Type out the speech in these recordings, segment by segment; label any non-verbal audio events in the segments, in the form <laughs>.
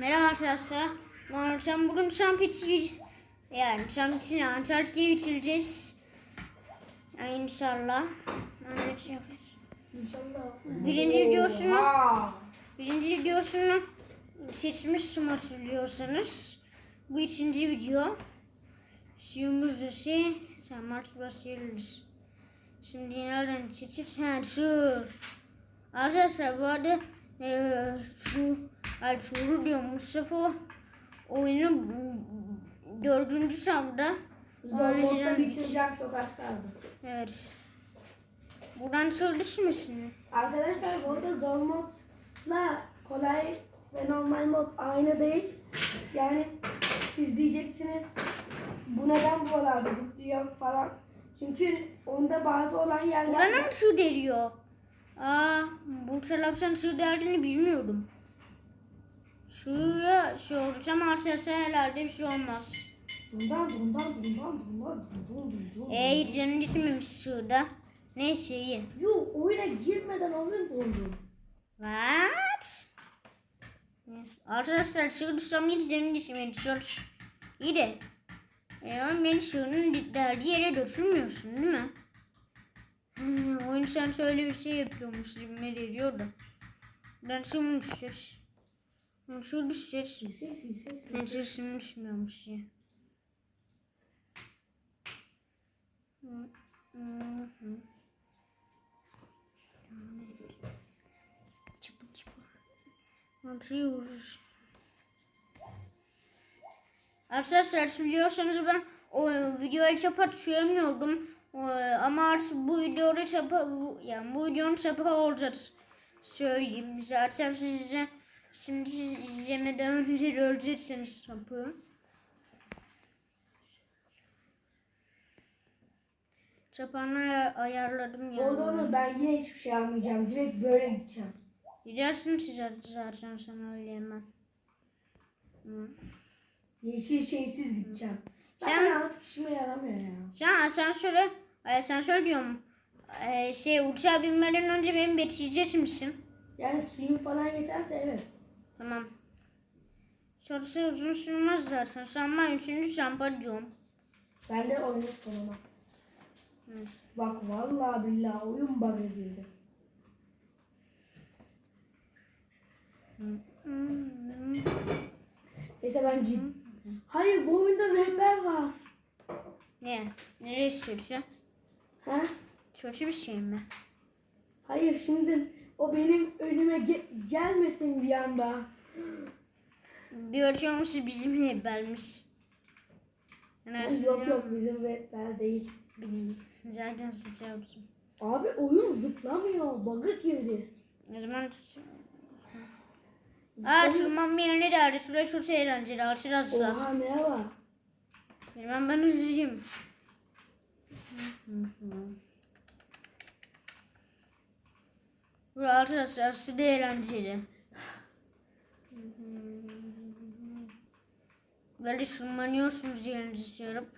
Merhaba arkadaşlar. Maalesef bugün Şampiyon'u yani Şampiyon'u Antalya'ya bitireceğiz. Yani inşallah. Şey. İnşallah. Birinci videosunu Oha! birinci videosunu seçmiştim hatırlıyorsanız. Bu ikinci video. Suyumuz da şey tamam artık başlayabiliriz. Şimdi nereden seçeceğiz? Ha şu. Arkadaşlar bu arada eee şu Ertuğrul diyor Mustafa oyunu bu- dördüncü sanda Zorlukta bitireceğim çok az kaldı. Evet. Buradan çalışmasın. Arkadaşlar bu arada zor modla kolay ve normal mod aynı değil. Yani siz diyeceksiniz bu neden buralarda zıplıyor falan. Çünkü onda bazı olan yerler Bana mı su deriyor? Aa, bu taraftan su derdiğini bilmiyordum. Suya şey olacağım arkadaşlar herhalde bir şey olmaz. Bundan bundan bundan bundan bundan bundan. Eee canım gitmemiş suda. Neyse iyi. Yo oyuna girmeden oyun dondu. What? Arkadaşlar su tutsam hiç canım gitmedi. Sor. İyi de. E, ama beni suyun derdiği yere götürmüyorsun değil mi? Hmm, oyun sen şöyle bir şey yapıyormuş gibi geliyor da. Ben su mu düşeceğiz. Yüksek yüksek. Ben sesimi düşmüyormuş ya. Çabuk çabuk. Atıyoruz. Arkadaşlar biliyorsanız ben o videoyu çapa ama artık bu videoda çapa yani bu videonun çapa olacak. Söyleyeyim zaten size şimdi siz izlemeden önce göreceksiniz çapı. Çapanı ayarladım yani. Orada onu ben yine hiçbir şey almayacağım. Direkt böyle gideceğim. Gidersin size zaten sana öyle hemen. Hı. Yeşil şeysiz gideceğim. Sen- Sen artık işime yaramıyor ya. Sen asansöre, asansör diyorum. Ee, şey uçağa binmeden önce beni bekleyecek misin? Yani suyun falan yeterse evet. Tamam. Sorusu uzun sürmez zaten. Sanma üçüncü çampa diyorum. Ben de oyunu sonuna. Evet. Bak vallahi billahi oyun bug'a girdi. Hmm. Neyse ben cid... Hayır bu oyunda rehber var. Ne? Nereye sürüyorsun? Ha? Kötü bir şey mi? Hayır şimdi o benim önüme ge- gelmesin bir anda. Bir ölçüyormuş bizim rehbermiş. Yani yok yok bizim rehber değil. Bilmiyorum. Zaten seçiyorsun. Abi oyun zıplamıyor. Bug'a girdi. O zaman... Aa tırmanma yerine derdi. Şuraya çok eğlenceli. Arkadaşlar. Oha ne var? Hemen ben hızlıyım. Bu arkadaşlar de eğlenceli. Böyle sırmanıyorsunuz yerinizi sarıp.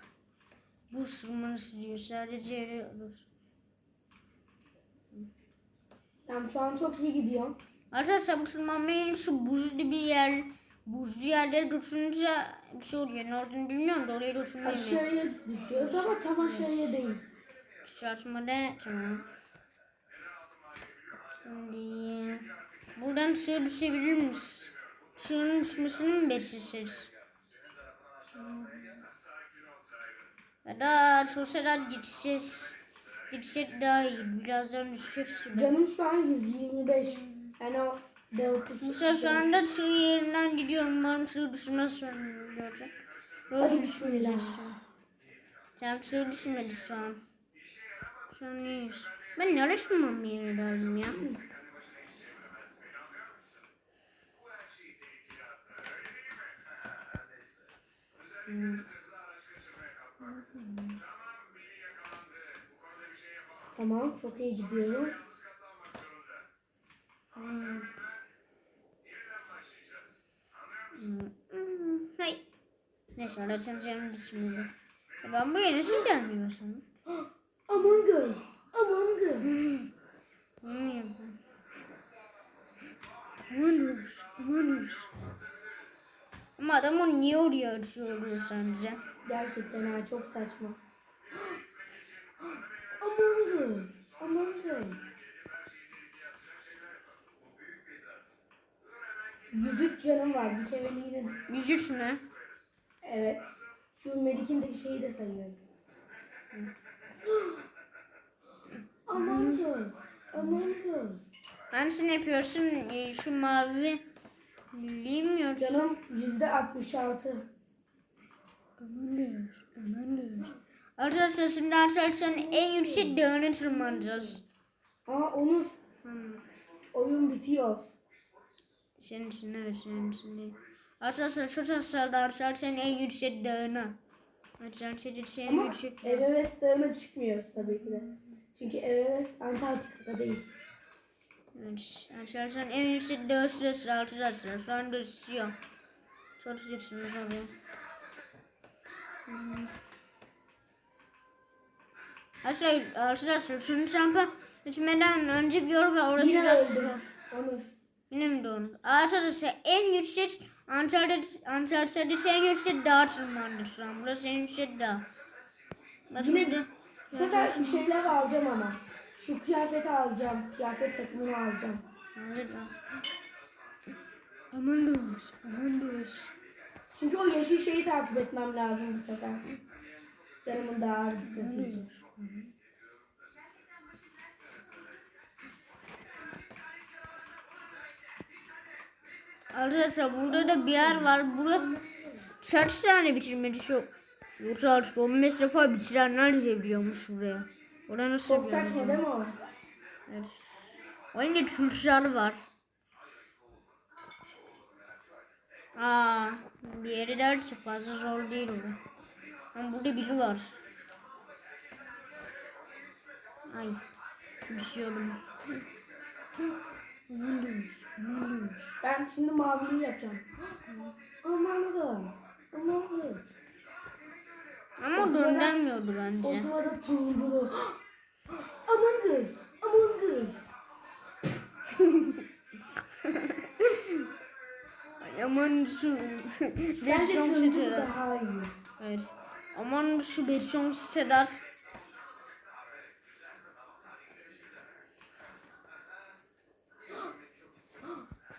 Bu sırmanısı diyor. Sadece yere olur. Ben şu an çok iyi gidiyorum. Arkadaşlar bu tırmanmayın şu buzlu bir yer, buzlu yerlere tutununca bir şey oluyor. Ne olduğunu bilmiyorum da oraya tutunmayın. Aşağıya düşüyoruz ama tam aşağıya değil. Çarpmada tamam. Şimdi buradan suya düşebilir miyiz? Suyun düşmesini mi bekleyeceğiz? Ya da sosyal gideceğiz. Gidecek daha iyi. Birazdan düşeceğiz gibi. Canım şu an 125. Yani o Musa şu anda su yerinden gidiyorum. Umarım su düşmez sonra olacak. Hadi bismillah. Tamam su düşmedi şu an. Şu an iyiyiz. Ben nereye çıkmam yeri derdim ya. Tamam çok iyi gidiyorum. Hmm, Hay. Neyse orada çalışacağımı düşünüyorum. Ya Ben buraya nasıl gelmiyorsam? <gasps> Among Us. Among Us. Bunu yapayım. Manus, manus. Ama adam onu niye oraya atıyor sence? Gerçekten ha çok saçma. <gasps> Among Us. Among Us. Yüzük canım var. Bir keveliğinin. Yüzük mü? Evet. Şu Medik'indeki şeyi de sayıyorum. <gasps> Among Us. Among Us. Hangisini yapıyorsun? Ee, Şu mavi bilmiyorum. Canım yüzde 66. Arkadaşlar şimdi arkadaşlar en yüksek dağına tırmanacağız. Aa Onur. Hmm. Oyun bitiyor. Senin için evet senin için değil. Arkadaşlar çok hasarlı arkadaşlar en yüksek dağına. Arkadaşlar en Ama yüksek dağ. Everest dağına çıkmıyoruz tabii ki de. Çünkü Everest Antarktika'da değil. Arkadaşlar en yüksek dağ sırası arkadaşlar. Şu anda ısıyor. Çok sıcaksınız oluyor. Hmm. Arkadaşlar, arkadaşlar şunu çampa içmeden önce bir yor ve orası öldüm. Onur. Yine mi doğru? Arkadaşlar en yüksek Antalya'da Antalya'da en yüksek dağ tırmandı şu an. Burası en yüksek dağ. Yine-. Bu sefer şeyler alacağım ama. Şu kıyafeti alacağım. Kıyafet takımını alacağım. Aman Doğuz, aman Doğuz. Çünkü o yeşil şeyi takip etmem lazım bu sefer. Canımın daha ağır gitmesi için. Arkadaşlar burada da bir yer var. Burada kaç tane bitirmedi şu. Yoksa artık 15 defa bitirenler de biliyormuş buraya. Orada nasıl Çok bir saçma yer? değil mi o? Evet. Oyunda tuşları var. Aa, bir yere derse fazla zor değil o. Ama burada biri var. Ay, düşüyorum. Aman Doğuz. Ben şimdi maviliği yapacağım. Aman Us. Aman Us. Ama göndermiyordu O bence. sırada turunculu. Us. Among Us. <laughs> Ay, Aman şu versiyon siteler. Evet. Aman şu versiyon siteler.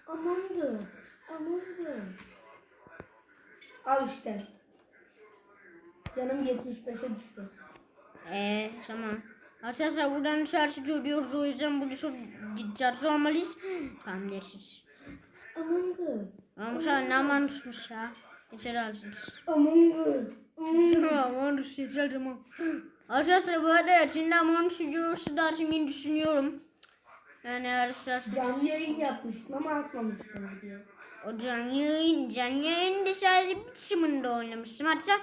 Among Us. Among Us. Al işte. Canım 75'e düştü. Eee tamam. Arkadaşlar buradan dışarı çıkıyoruz o yüzden burada çok dikkatli olmalıyız. Tamam geçiriz. Among Us. Ama an ne aman tutmuş ya. Geçer Us. Among Tamam aman tutmuş geçer tamam. Arkadaşlar bu arada şimdi aman stüdyosu da açmayı düşünüyorum. Yani arkadaşlar Canlı yayın yapmıştım ama atmamıştım video. o canlı yayın, canlı yayında sadece bir kısmında oynamıştım. Hatta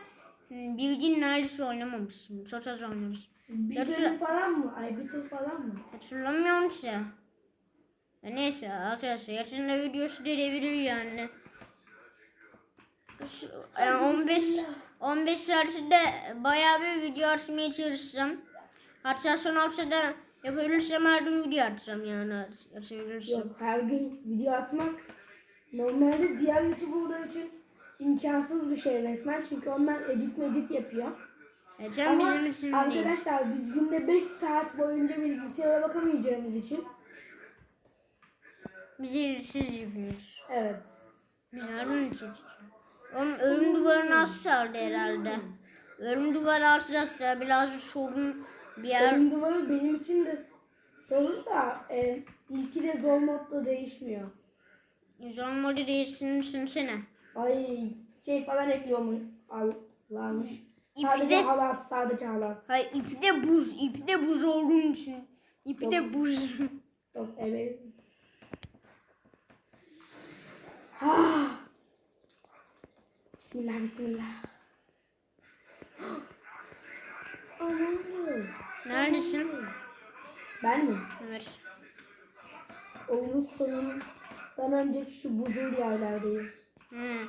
hmm, bir gün neredeyse oynamamıştım. Çok az oynamıştım. Bir Yarısı- bölüm falan mı? Ay bir tur falan mı? Hatırlamıyorum ki. Ya neyse arkadaşlar yaşında videosu gelebilir yani. Yani 15 15 saatte bayağı bir video atmaya çalışacağım. Hatta son haftada yapabilirsem her gün video atacağım yani atabilirsem. Yok her gün video atmak normalde diğer YouTuber'lar için imkansız bir şey resmen. Çünkü onlar edit medit yapıyor. E, canım Ama bizim için değil. arkadaşlar biz günde 5 saat boyunca bilgisayara bakamayacağımız için Biz siz yapıyoruz. evet. Biz gün çekiyoruz. Onun ölüm duvarını az sardı herhalde. Ölüm duvarı arkadaşlar birazcık sorun bir yer. Ölüm duvarı benim için de sorun da e, ilki de zor modda değişmiyor. Zor modu değilsin düşünsene. Ay şey falan ekliyormuş. Allah'mış. Sadece de- halat, sadece halat. Hayır ipi de buz, ipi de buz olduğun için. İpi de buz. Yok evet. Ah. Bismillah bismillah. Anladım. Neredesin? Ben mi? Evet. Oyunun sonundan önceki şu buzul yerlerdeyim. Hı.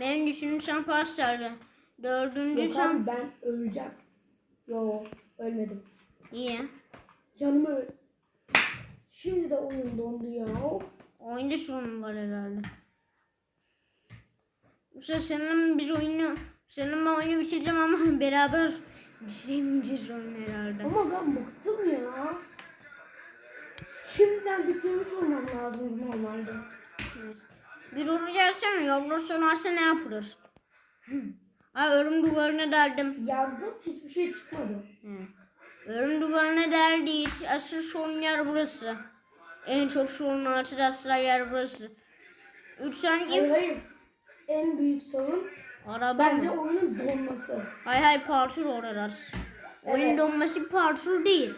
Benim düşünsem pastardı. Dördüncü Yok tam abi ben öleceğim. Yok ölmedim. iyi. Canım öl. Şimdi de oyun dondu ya. Of. Oyunda sorun var herhalde. Bu sefer seninle biz oyunu seninle ben oyunu bitireceğim ama <laughs> beraber bitiremeyeceğiz oyunu herhalde. Ama ben bıktım ya. Şimdiden bitirmiş olmam lazım normalde. Evet. Bir olur gelsene yollar sonarsa ne yapılır? Ay ölüm duvarına deldim. Yazdım hiçbir şey çıkmadı. Hı. Ölüm duvarına deldiyiz. Asıl sorun yer burası. En çok sorun arkadaşlar yer burası. Üç tane Hayır hayır. En büyük sorun araba bence mı? oyunun donması. Hay hay parçur oralar. Oyun Evet. donması parçur değil.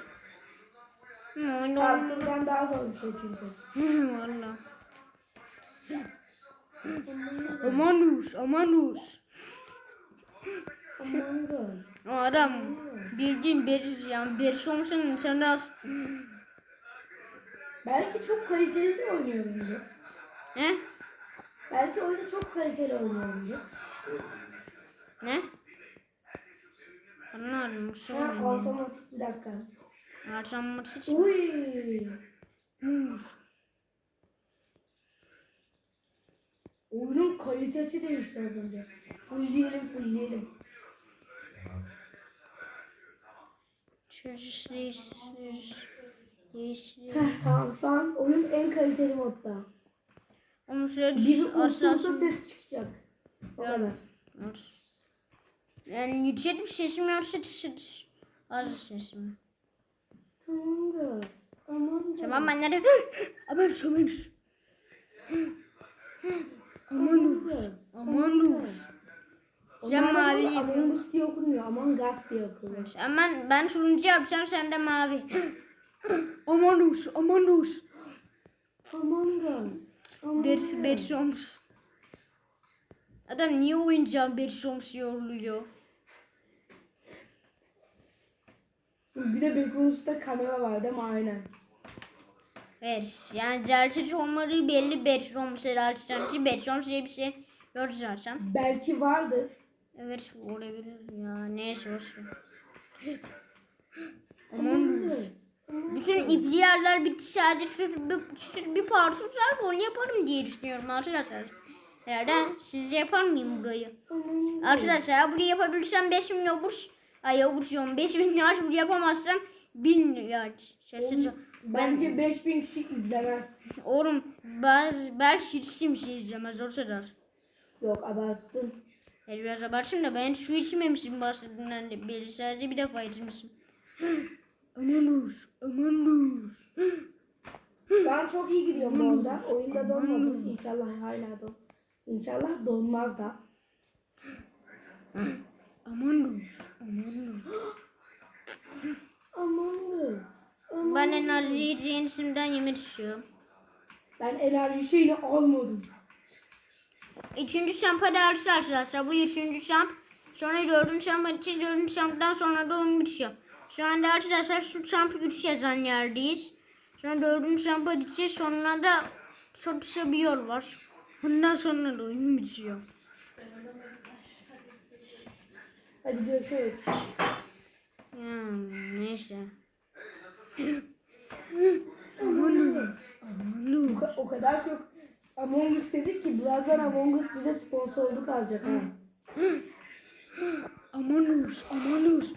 Hı, oyun donması. Daha zor bir şey çünkü. Valla. Amanus, amanus. Adam bildiğin beriz yani beriz olmuşsun sen az. Belki çok kaliteli de oynuyorumdur. Ne? Belki oyunu çok kaliteli oynuyorumdur. Ne? Anladım Ha, otomatik bir dakika. Harcanması için. Uy. Mus. Oyunun kalitesi değişti az önce. Fullleyelim fullleyelim. Çözüş değiştir. Değiştir. Heh, tamam şu an oyun en kaliteli modda. Onu şöyle Bir aşağı usulsa ses çıkacak. O Ya. kadar. Yani yüksek bir sesim yoksa düş- az sesim. Aman God. Aman God. Tamam ben nerede? Aman sömürüz. Amanus. Amanus. Sen mavi burada Among Us diye okunmuyor. Among Us diye okunuyor. Aman ben turuncu yapacağım sen de mavi. <gasps> Amanus. Amanus. Among Berisi berisi olmuş. Adam niye oyuncağın berisi olmuş yoruluyor? Bir de Begonus'ta kamera var değil mi? Aynen. Evet yani gerçek olmadığı belli berisi olmuş herhalde. Sanki berisi olmuş diye bir şey gördü zaten. Belki vardır. Evet olabilir ya neyse olsun. <gasps> Among Bütün ipli yerler bitti sadece şu bir, şu bir parça var onu yaparım diye düşünüyorum arkadaşlar. Herhalde siz yapar mıyım burayı? Arkadaşlar burayı yapabilirsem 5 bin yoburs. Ay diyorum 5 bin yaş burayı yapamazsam 1000 yaş. Şaşırtıcı. Ben Bence 5000 kişi izlemez. oğlum bazı belki hiç kimse izlemez o kadar. Yok abarttım. Yani biraz abartayım da ben su içmemişim bahsettiğimden de belli sadece bir defa içmişim. Amanus, amanus. Şu an çok iyi gidiyorum bu arada. Oyunda donmadı. İnşallah hala don. İnşallah donmaz da. Amanus, amanus. Among Us. Among Ben enerji yiyeceğin isimden yemek istiyorum. Ben enerji şeyini almadım. Üçüncü şampa dersi arkadaşlar. Bu üçüncü şamp. Sonra dördüncü şampa gideceğiz. Dördüncü şamptan sonra da oyun bitiyor. Şu anda arkadaşlar şu şamp 3 yazan yerdeyiz. Sonra dördüncü şampa gideceğiz. Sonra da çok kısa bir yol var. Ondan sonra da oyun bitiyor. Hadi görüşürüz. Yani neyse. Among Us. O, kadar çok Among Us dedik ki birazdan Among Us bize sponsorluk alacak ha. Amanus. Amanus.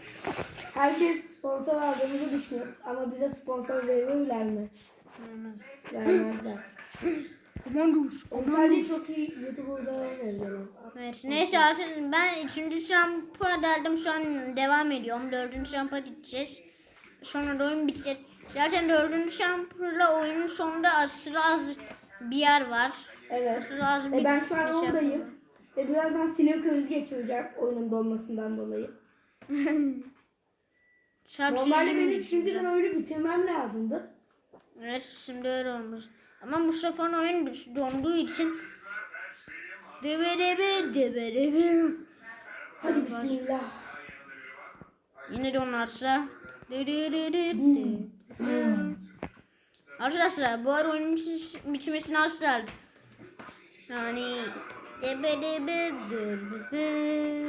Herkes sponsor aldığımızı düşünüyor ama bize sponsor veriyorlar mı? Vermezler. Amanus. Sadece çok iyi YouTuber'da veriyorlar. Evet, neyse artık ben üçüncü şampa derdim şu an devam ediyorum. Dördüncü şampa gideceğiz. Sonra da oyun bitecek. Zaten dördüncü şampla oyunun sonunda aşırı az bir yer var. Evet. Aşırı az bir E ben şu an şey oradayım. Ve birazdan sinir krizi geçireceğim oyunun dolmasından dolayı. <laughs> Normalde benim şimdiden oyunu bitirmem lazımdı. Evet şimdi öyle olmuş. Ama Mustafa'nın oyun donduğu için debe debe debe debe. Hadi bismillah. Yine donarsa. Arkadaşlar bu ara oyunun az geldi. Yani debe debe debe.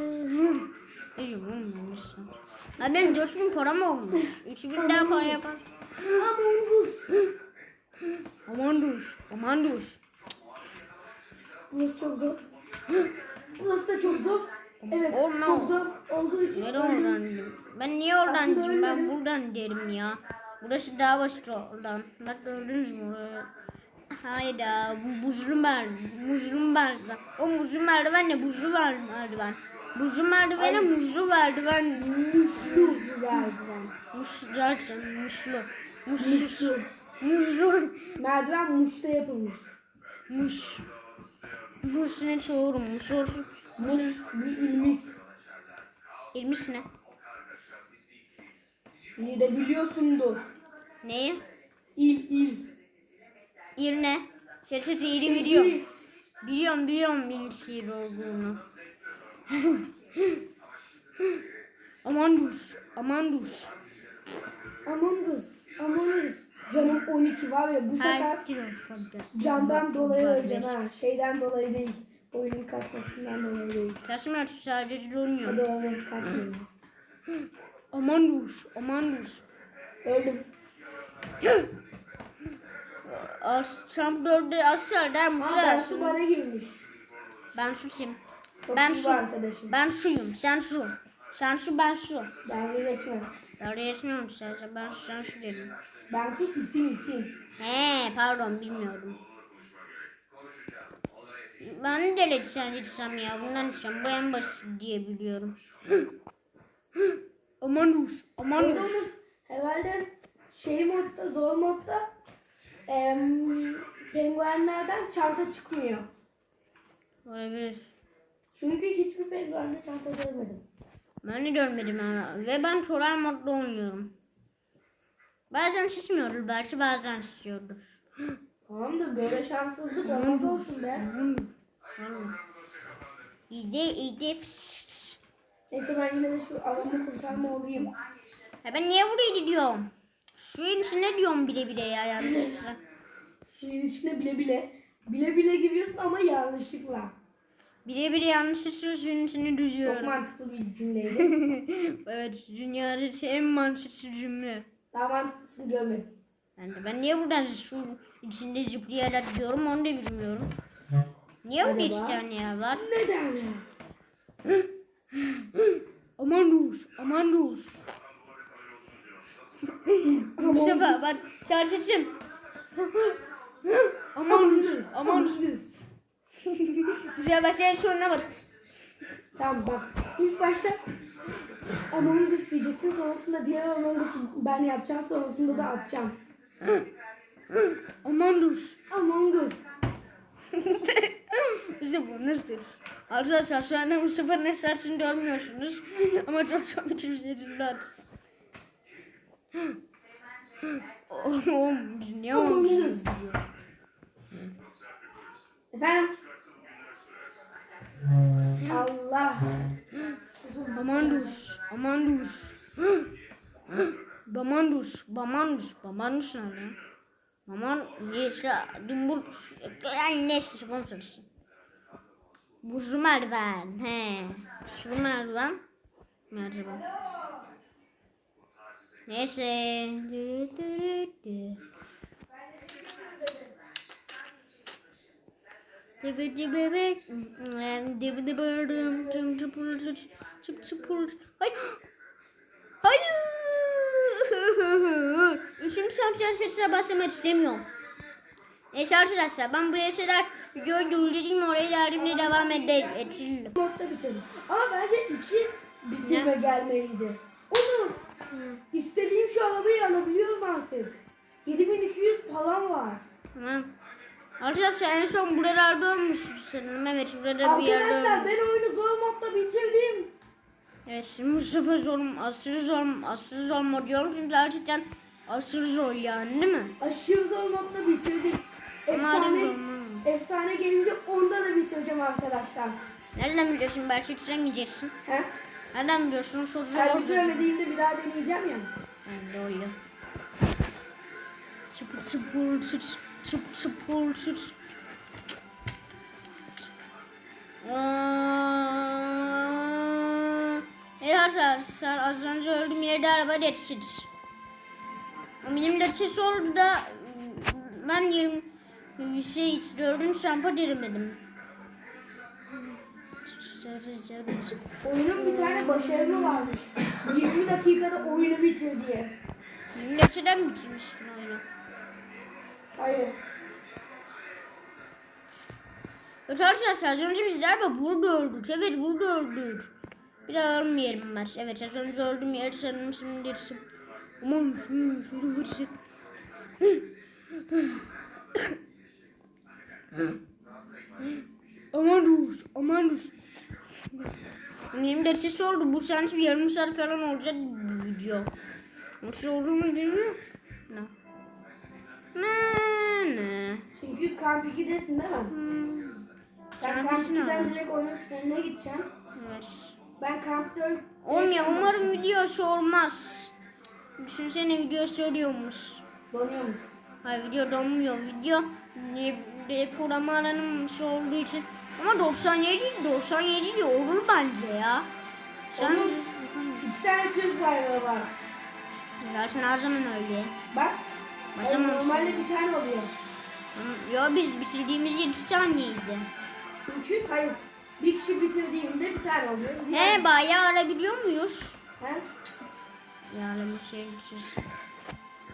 Ben mesela? Ha benim 4000 param olmuş. 3000 daha para yapar. Among Us. Aman dur. Aman dur. Burası çok zor. Burası da çok zor. Evet no. çok zor olduğu için öldüm. oradan? Ben niye oradan Aslında? Ben ölmedim. buradan derim ya. Burası daha basit oradan. Bak gördünüz mü orayı? Hayda bu buzlu merdiven. Buzlu merdiven. O muzlu merdiven ne? Buzlu merdiven. Buzlu merdivene muzlu merdiven. Muşlu bir merdiven. Muz zaten muzlu. Muzsuz. Muşlu. Muzlu. Merdiven muşta yapılmış. Muz. Muz ne soğurum? Muz ilmiz. İlmiş ne? İyi de biliyorsundur. Neyi? İl il. İr ne? Sesi iri biliyorum. Biliyorum biliyorum sihir olduğunu. <laughs> aman dur. Aman dur. Among Us. Among Us. Canım 12 var ya bu sefer candan dolayı öleceğim ha. Şeyden dolayı değil. Oyunun kasmasından dolayı değil. Atıyor sadece dönüyor. Hadi oyun kasmıyor. Aman dur. Aman dur. Öldüm. As, tam dörde aslar der musun? Bersu bana girmiş. Ben susayım. Çok Ben su. arkadaşım. Ben suyum. Sen su. Sen su ben su. Ben geçme. Öyle yetmiyorum sadece. Ben su sen su dedim. Ben su isim isim. He pardon bilmiyorum. Ben de lütfen lütfen ya bundan lütfen bu en basit diye biliyorum. aman dur aman onun herhalde şey modda zor modda em, penguenlerden çanta çıkmıyor. Olabilir. Çünkü hiçbir penguende çanta görmedim. Ben de görmedim ama ve ben Toray modda oynuyorum. Bazen çıkmıyordur belki bazen çıkıyordur. Tamam da böyle şanssızlık olmaz olsun be. Aman dur. Vallahi. İyi de iyi de fıs fıs. Neyse ben yine de şu alanı kurtarma olayım. Ya ben niye buraya gidiyorum? Suyun içine diyorum bile bile ya yanlışlıkla. Suyun içine bile bile bile bile giriyorsun ama yanlışlıkla. Bile bile yanlışlıkla suyun içine Çok düzüyorum. mantıklı bir cümleydi. <laughs> evet dünyadaki en mantıklı cümle. Daha mantıklısını görmedim. Ben de ben niye buradan su içinde zıplayarak gidiyorum onu da bilmiyorum. Niye burada iki tane yer var? Neden ya? Aman dur, aman dur. Bu sefer ben çarşıcım. aman dur, aman dur. Bu sefer senin soruna bak. Tamam bak ilk başta Among Us diyeceksin sonrasında diğer Among Us'u ben yapacağım sonrasında da atacağım. Aman dur. Among Us. Bize bu nasıl? Arkadaşlar şu anda Mustafa ne saçını görmüyorsunuz. Ama çok çok bir şey rahat. Oğlum ne Among olmuş? Us. Efendim? Allah. Bamandus, Amandus. Bamandus, Bamandus, Bamandus nerede? Baman, neyse, dumbul, yani neyse, şapam çalışsın. Buzlu merdiven, he. Şu merdiven, merdiven. Neyse. Dibi. Hayır. Hayır. Üçüncü şampiyon sesine başlamak istemiyorum. Neyse arkadaşlar ben buraya şeyler videoyu durdurayım orayı derdimle devam eder, ettirelim. Modda bitirdim. Ama bence iki bitirme gelmeliydi. Onu istediğim şu arabayı alabiliyorum artık. 7200 falan var. Tamam. Arkadaşlar en son buralarda olmuştu sanırım. Evet burada bir yerde Arkadaşlar olmuş. ben oyunu zor modda bitirdim. Evet şimdi Mustafa zor mu? Aşırı zor? Aşırı zor mu diyorum çünkü gerçekten aşırı zor yani değil mi? Aşırı zor modda zor Efsane, efsane gelince onda da bitireceğim arkadaşlar. Nereden biliyorsun? Belki bitiremeyeceksin. He? Nereden biliyorsun? Çok zor. Oldu. bitiremediğimde bir daha deneyeceğim ya. Ben de öyle. Çıpır çıpır çıt çıp çıpır çıt. Aa, arkadaşlar az önce öldüm yerde araba geçti. Benim de ses oldu da ben 20 şey dördüncü şampa denemedim. Oyunun bir tane başarılı varmış. 20 dakikada oyunu bitir diye. Neden bitirmişsin oyunu? Hayır. Evet arkadaşlar az önce biz galiba burada öldük. Evet burada öldük. Bir daha ölmeyelim var. Evet az önce öldüm yer sanırım şimdi dersim. Aman şunu şöyle vursun. Aman dur, aman dur. Benim de ses oldu. Bu sanki bir yarım saat falan olacak bu video. Nasıl olur mu bilmiyorum. Ne? Ne? Ne? Çünkü kamp 2'desin değil mi? Hmm. Ben kamp misin 2'den abi? direkt oyunun sonuna gideceğim. Evet. Ben kamp 4... Olmuyor. Umarım videosu olmaz. Düşünsene video söylüyormuş. Donuyormuş. Hayır video donmuyor. Video depolama alanımız olduğu için. Ama 97 97 de olur bence ya. Sen Olur. İki tane Türk bayrağı var. zaten her zaman öyle. Bak. Yani normalde bir tane oluyor. Ya biz bitirdiğimiz 7 taneydi. Çünkü hayır. Bir kişi bitirdiğinde bir tane oluyor. Diğer- He bayağı arabiliyor muyuz? He? Yani bir şey bir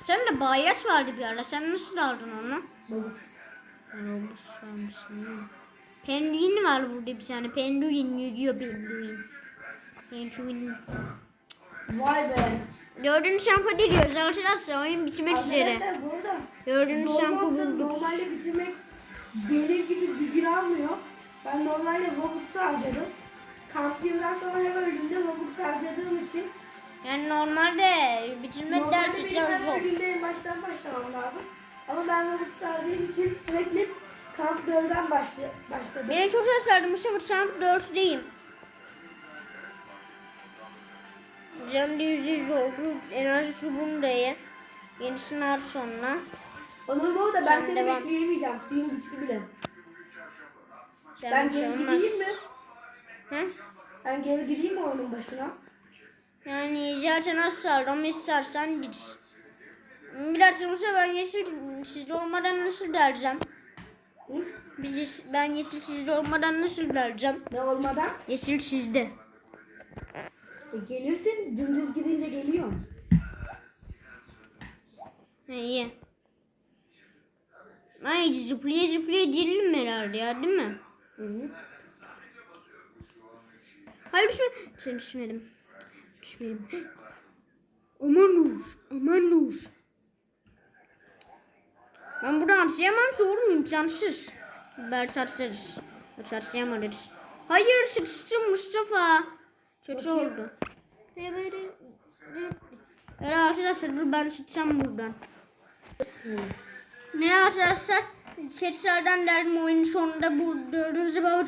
Sen de bayat vardı bir ara. Sen nasıl aldın onu? Babuk. Robux vermişsin. Penguin var burada bir tane. Penguin yüzüyor penguin. Penguin. Vay be. Dördüncü şampu diyoruz arkadaşlar. Oyun bitmek üzere. Arkadaşlar burada Dördüncü modda bulduk. normalde bitirmek benim gibi bir gün almıyor. Ben normalde Robux harcadım. Kamp yıldan sonra her öldüğümde Robux harcadığım için Yani normalde bitirmek normalde benim gerçekten her zor. öldüğümde en baştan başlamam lazım. Ama ben Robux harcadığım için sürekli kamp 4'den başlı, başladım. Beni çok sardım. Bu sefer şampu dörtteyim. Cem de yüzde yüz oldu. Enerji çubuğunu da ye. Yenisini al sonra. Onur bu arada ben Sen seni devam. bekleyemeyeceğim. Suyun bitti bile. Sen Ben şey geri olmaz. gideyim mi? Hı? Ben geri gideyim mi oyunun başına? Yani zaten az sardım istersen git. Biraz olursa ben yeşil siz olmadan nasıl dereceğim? Hı? Biz ben yeşil siz olmadan nasıl dereceğim? Ne olmadan? Yeşil sizde. E, gelirsin dümdüz gidince geliyor. İyi. Ay zıplaya zıplaya girelim herhalde ya değil mi? Hı hı. Hayır düşme. Sen düşmedim. Düşmedim. <gasps> Aman dur. Aman dur. Ben buradan atlayamam ki oğlum imkansız. Belki atlarız. Belki atlayamadız. Hayır sıkıştım Mustafa. Kötü oldu. Evet arkadaşlar dur ben çıkacağım buradan. Ne arkadaşlar? Seslerden derdim oyunun sonunda bu dördüncü baba